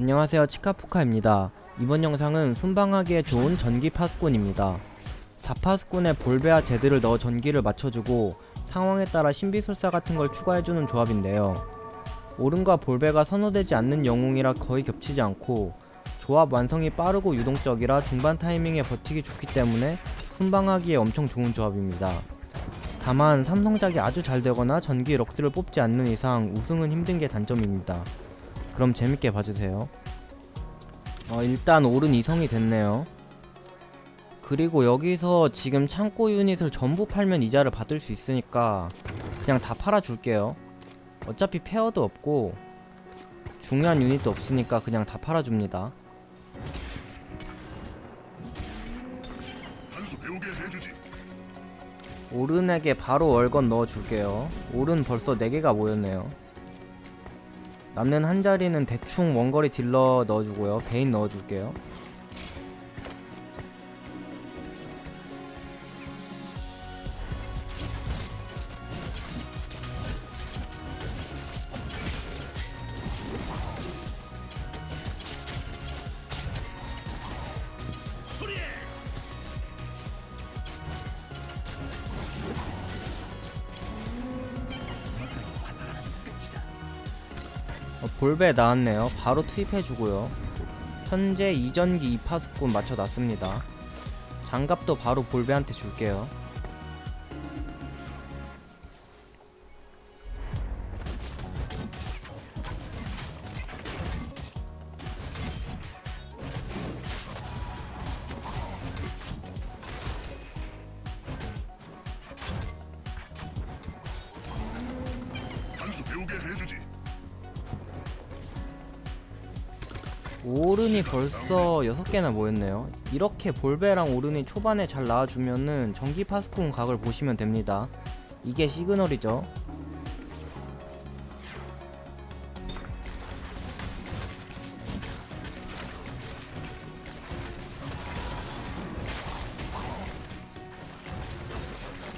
안녕하세요 치카포카입니다. 이번 영상은 순방하기에 좋은 전기 파수꾼입니다. 4파수꾼에 볼베와 제드를 넣어 전기를 맞춰주고 상황에 따라 신비술사 같은 걸 추가해주는 조합인데요. 오른과 볼베가 선호되지 않는 영웅이라 거의 겹치지 않고 조합 완성이 빠르고 유동적이라 중반 타이밍에 버티기 좋기 때문에 순방하기에 엄청 좋은 조합입니다. 다만 삼성작이 아주 잘 되거나 전기 럭스를 뽑지 않는 이상 우승은 힘든 게 단점입니다. 그럼 재밌게 봐주세요. 어, 일단 오른 이성이 됐네요. 그리고 여기서 지금 창고 유닛을 전부 팔면 이자를 받을 수 있으니까 그냥 다 팔아줄게요. 어차피 페어도 없고 중요한 유닛도 없으니까 그냥 다 팔아줍니다. 오른에게 바로 월건 넣어줄게요. 오른 벌써 4개가 모였네요. 남는 한 자리는 대충 원거리 딜러 넣어주고요. 베인 넣어줄게요. 어, 볼베 나왔네요. 바로 투입해주고요. 현재 이전기 2파수꾼 맞춰놨습니다. 장갑도 바로 볼베한테 줄게요. 배우게 해주지. 오른이 벌써 6개나 모였네요. 이렇게 볼베랑 오른이 초반에 잘 나와주면은 전기 파스콘 각을 보시면 됩니다. 이게 시그널이죠.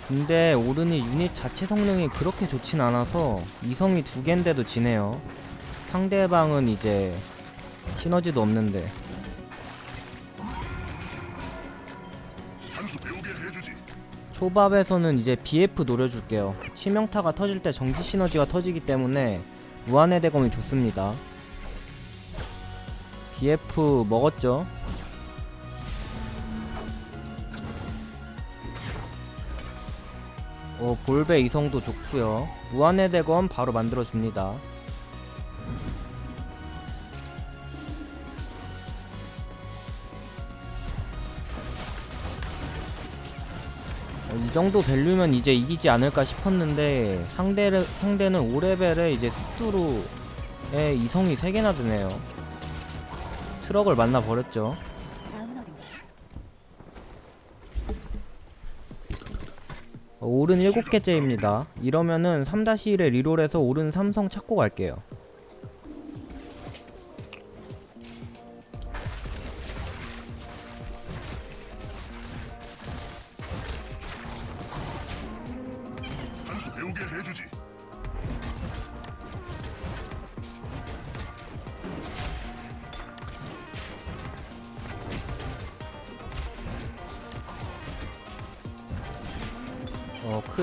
근데 오른이 유닛 자체 성능이 그렇게 좋진 않아서 이성이 두 갠데도 지네요. 상대방은 이제 시너지도 없는데. 초밥에서는 이제 BF 노려줄게요. 치명타가 터질 때 정지 시너지가 터지기 때문에 무한의 대검이 좋습니다. BF 먹었죠? 어, 볼베 이성도 좋고요. 무한의 대검 바로 만들어줍니다 이 정도 밸류면 이제 이기지 않을까 싶었는데 상대를, 상대는 5레벨에 이제 습두루에 이성이 3개나 드네요. 트럭을 만나버렸죠. 어, 오른 7개째입니다. 이러면은 3-1에 리롤해서 오른 삼성 찾고 갈게요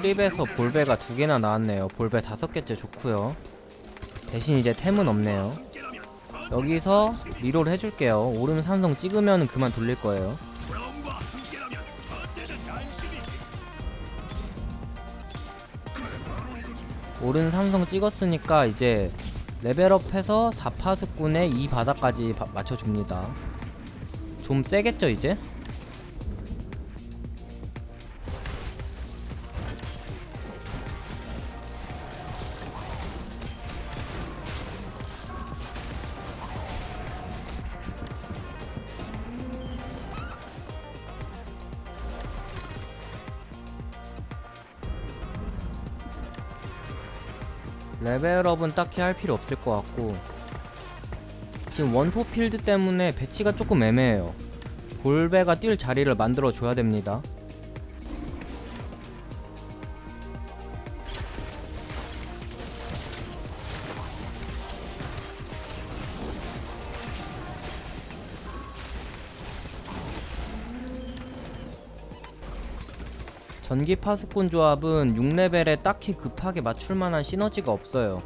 어, 크립에서 볼베가 두 개나 나왔네요. 볼베 다섯 개째 좋고요. 대신 이제 템은 없네요. 여기서 리롤 해줄게요. 오른 삼성 찍으면 그만 돌릴 거예요. 오른 삼성 찍었으니까 이제 레벨업해서 4파스꾼에 2 바닥까지 바- 맞춰줍니다. 좀 세겠죠 이제? 레벨업은 딱히 할 필요 없을 것 같고 지금 원소 필드 때문에 배치가 조금 애매해요. 볼베가 뛸 자리를 만들어 줘야 됩니다 전기 파수꾼 조합은 6레벨에 딱히 급하게 맞출 만한 시너지가 없어요.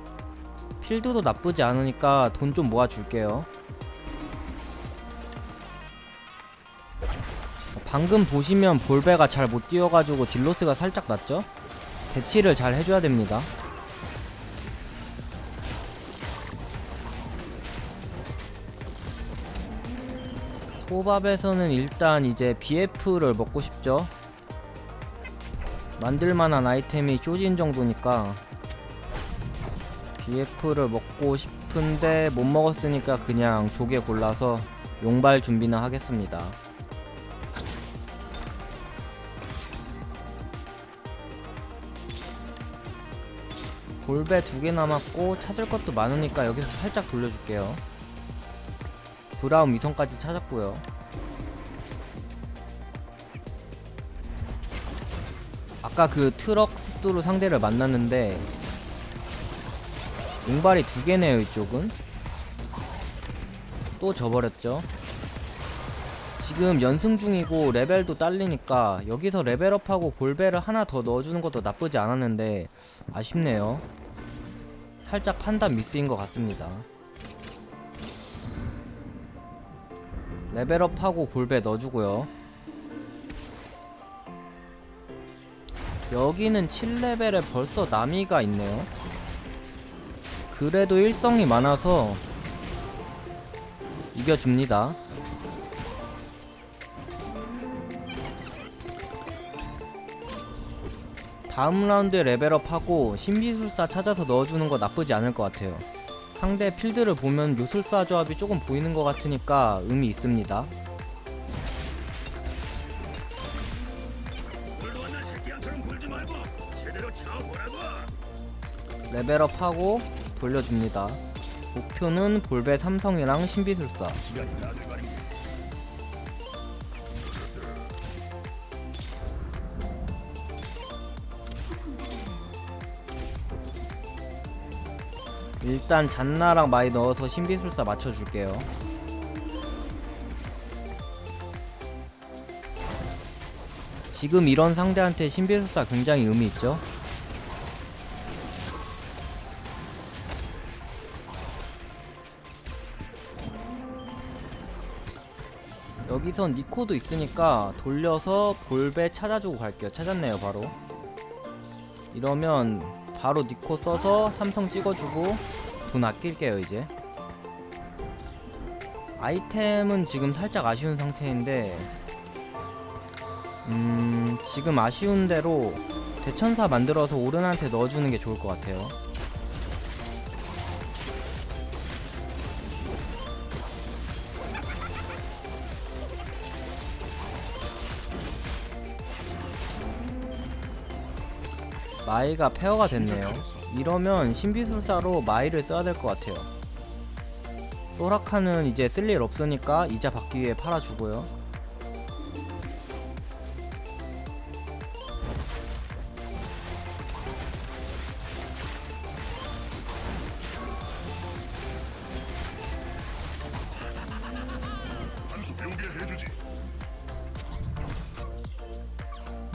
필드도 나쁘지 않으니까 돈 좀 모아줄게요. 방금 보시면 볼베가 잘 못 뛰어가지고 딜로스가 살짝 났죠? 대치를 잘 해줘야 됩니다. 호밥에서는 일단 이제 BF를 먹고 싶죠. 만들만한 아이템이 쪼진 정도니까 BF를 먹고 싶은데 못 먹었으니까 그냥 조개 골라서 용발 준비는 하겠습니다. 골배 두 개 남았고 찾을 것도 많으니까 여기서 살짝 돌려줄게요. 브라운 위성까지 찾았고요. 아까 그 트럭 습도로 상대를 만났는데 용발이 두 개네요 이쪽은. 또 져버렸죠. 지금 연승 중이고 레벨도 딸리니까 여기서 레벨업하고 골배를 하나 더 넣어주는 것도 나쁘지 않았는데 아쉽네요. 살짝 판단 미스인 것 같습니다. 레벨업하고 골배 넣어주고요 여기는 7레벨에 벌써 나미가 있네요. 그래도 일성이 많아서 이겨줍니다. 다음 라운드에 레벨업하고 신비술사 찾아서 넣어주는 거 나쁘지 않을 것 같아요. 상대 필드를 보면 요술사 조합이 조금 보이는 것 같으니까 의미 있습니다. 레벨업하고 돌려줍니다. 목표는 볼베 삼성이랑 신비술사. 일단 잔나랑 많이 넣어서 신비술사 맞춰줄게요. 지금 이런 상대한테 신비술사 굉장히 의미 있죠? 여기선 니코도 있으니까 돌려서 볼배 찾아주고 갈게요. 찾았네요, 바로. 이러면 바로 니코 써서 삼성 찍어주고 돈 아낄게요, 이제. 아이템은 지금 살짝 아쉬운 상태인데, 음, 지금 아쉬운 대로 대천사 만들어서 오른한테 넣어주는 게 좋을 것 같아요. 마이가 페어가 됐네요. 이러면 신비술사로 마이를 써야 될 것 같아요. 소라카는 이제 쓸 일 없으니까 이자 받기 위해 팔아주고요.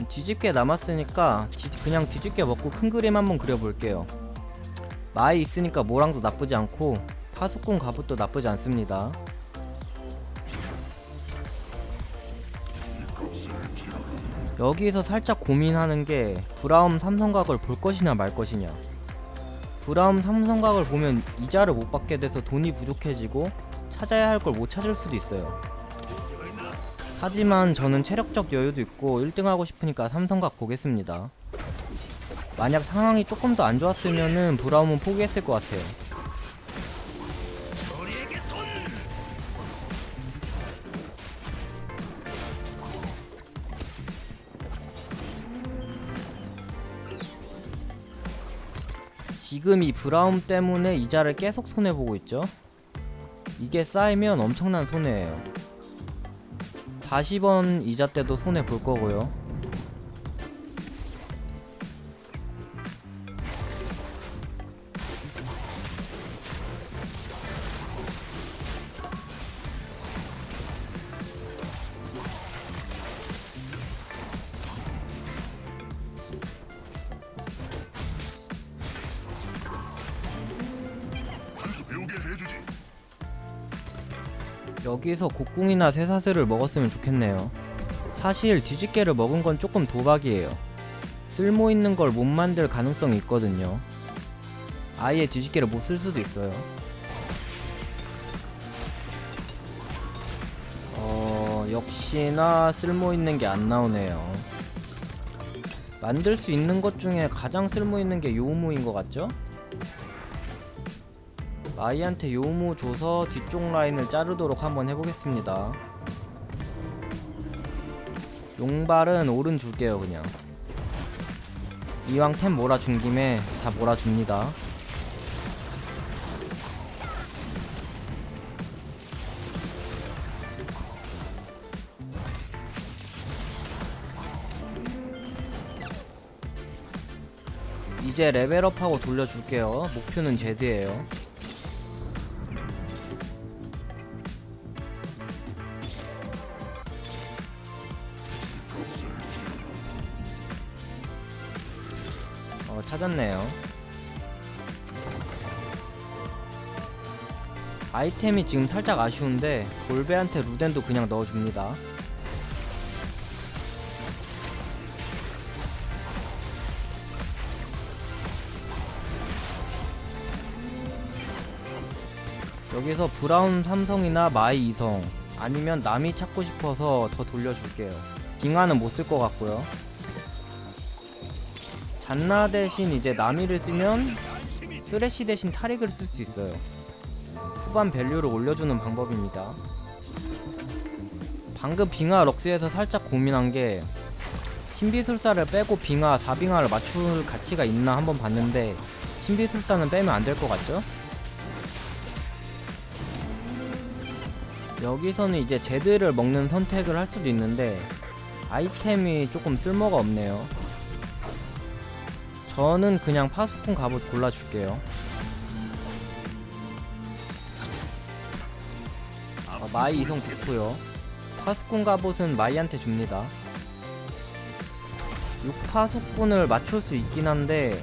뒤집게 남았으니까 뒤- 그냥 뒤집게 먹고 큰 그림 한번 그려볼게요. 마이 있으니까 모랑도 나쁘지 않고 파수꾼 갑옷도 나쁘지 않습니다. 여기서 살짝 고민하는 게 브라움 삼성각을 볼 것이냐 말 것이냐. 브라움 삼성각을 보면 이자를 못 받게 돼서 돈이 부족해지고 찾아야 할 걸 못 찾을 수도 있어요. 하지만 저는 체력적 여유도 있고 1등 하고 싶으니까 삼성각 보겠습니다. 만약 상황이 조금 더 안 좋았으면은 브라움은 포기했을 것 같아요. 지금 이 브라움 때문에 이자를 계속 손해보고 있죠. 이게 쌓이면 엄청난 손해예요. 40원 이자 때도 손해 볼 거고요. 여기서 곡궁이나 쇠사슬을 먹었으면 좋겠네요. 사실 뒤집개를 먹은 건 조금 도박이에요. 쓸모 있는 걸 못 만들 가능성이 있거든요. 아예 뒤집개를 못 쓸 수도 있어요. 어, 역시나 쓸모 있는 게 안 나오네요. 만들 수 있는 것 중에 가장 쓸모 있는 게 요무인 것 같죠? 마이한테 요무 줘서 뒤쪽 라인을 자르도록 한번 해보겠습니다. 용발은 오른 줄게요 그냥. 이왕 템 몰아준 김에 다 몰아줍니다. 이제 레벨업하고 돌려줄게요. 목표는 제드예요. 찾았네요. 아이템이 지금 살짝 아쉬운데 골베한테 루덴도 그냥 넣어줍니다. 여기서 브라운 삼성이나 마이 이성 아니면 남이 찾고 싶어서 더 돌려줄게요. 빙하는 못 쓸 것 같고요. 잔나 대신 이제 나미를 쓰면 쓰레쉬 대신 타릭을 쓸 수 있어요. 후반 밸류를 올려주는 방법입니다. 방금 빙하 럭스에서 살짝 고민한 게 신비술사를 빼고 빙하 4빙하를 맞출 가치가 있나 한번 봤는데 신비술사는 빼면 안 될 것 같죠? 여기서는 이제 제드를 먹는 선택을 할 수도 있는데 아이템이 조금 쓸모가 없네요. 저는 그냥 파수꾼 갑옷 골라줄게요. 어, 마이 이성 좋고요. 파수꾼 갑옷은 마이한테 줍니다. 6파수꾼을 맞출 수 있긴 한데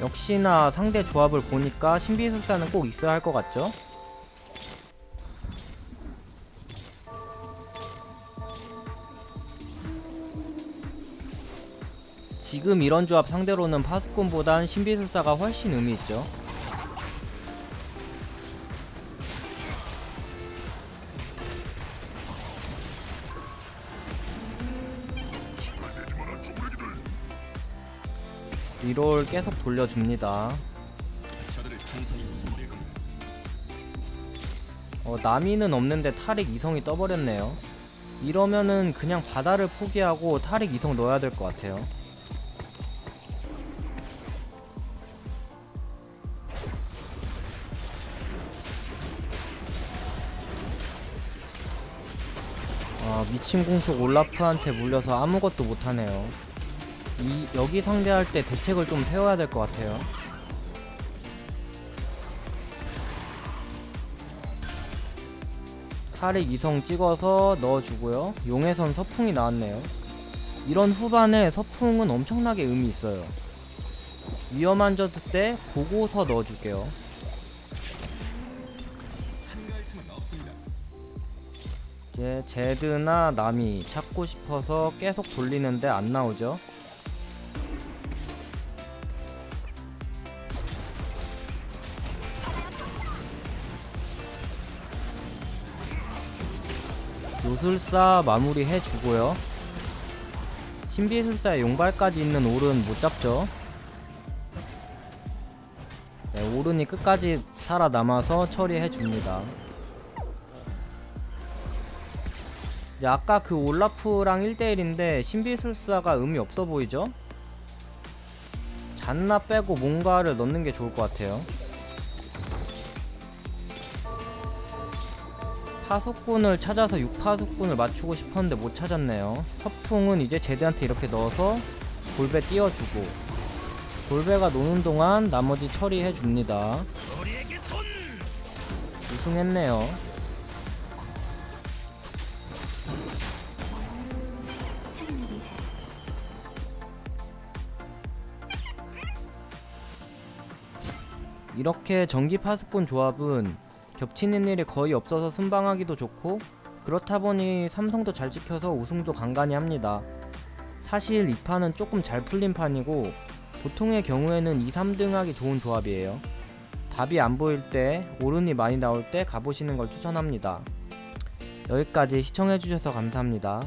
역시나 상대 조합을 보니까 신비술사는 꼭 있어야 할 것 같죠? 지금 이런 조합 상대로는 파수꾼보단 신비술사가 훨씬 의미 있죠. 내지 마라 쪼그레기들. 리롤 계속 돌려줍니다. 어, 나미는 없는데 타릭 이성이 떠버렸네요. 이러면은 그냥 바다를 포기하고 타릭 이성 넣어야 될 것 같아요. 아, 미친 공속 올라프한테 물려서 아무것도 못하네요. 이, 여기 상대할 때 대책을 좀 세워야 될 것 같아요. 탈익 이성 찍어서 넣어주고요. 용해선 서풍이 나왔네요. 이런 후반에 서풍은 엄청나게 의미 있어요. 위험한 저트 때 보고서 넣어줄게요. 이제 제드나 남이 찾고 싶어서 계속 돌리는데 안 나오죠. 요술사 마무리 해주고요. 신비술사의 용발까지 있는 올은 못 잡죠. 네, 오른이 끝까지 살아남아서 처리해줍니다. 아까 그 올라프랑 1대1인데 신비술사가 의미 없어 보이죠? 잔나 빼고 뭔가를 넣는 게 좋을 것 같아요. 파수꾼을 찾아서 6파수꾼을 맞추고 싶었는데 못 찾았네요. 서풍은 이제 제드한테 이렇게 넣어서 골배 띄워주고 골배가 노는 동안 나머지 처리해 줍니다. 우승했네요. 이렇게 전기 파수꾼 조합은 겹치는 일이 거의 없어서 순방하기도 좋고 그렇다 보니 삼성도 잘 찍혀서 우승도 간간히 합니다. 사실 이 판은 조금 잘 풀린 판이고 보통의 경우에는 2, 3등 하기 좋은 조합이에요. 답이 안 보일 때 오른이 많이 나올 때 가보시는 걸 추천합니다. 여기까지 시청해주셔서 감사합니다.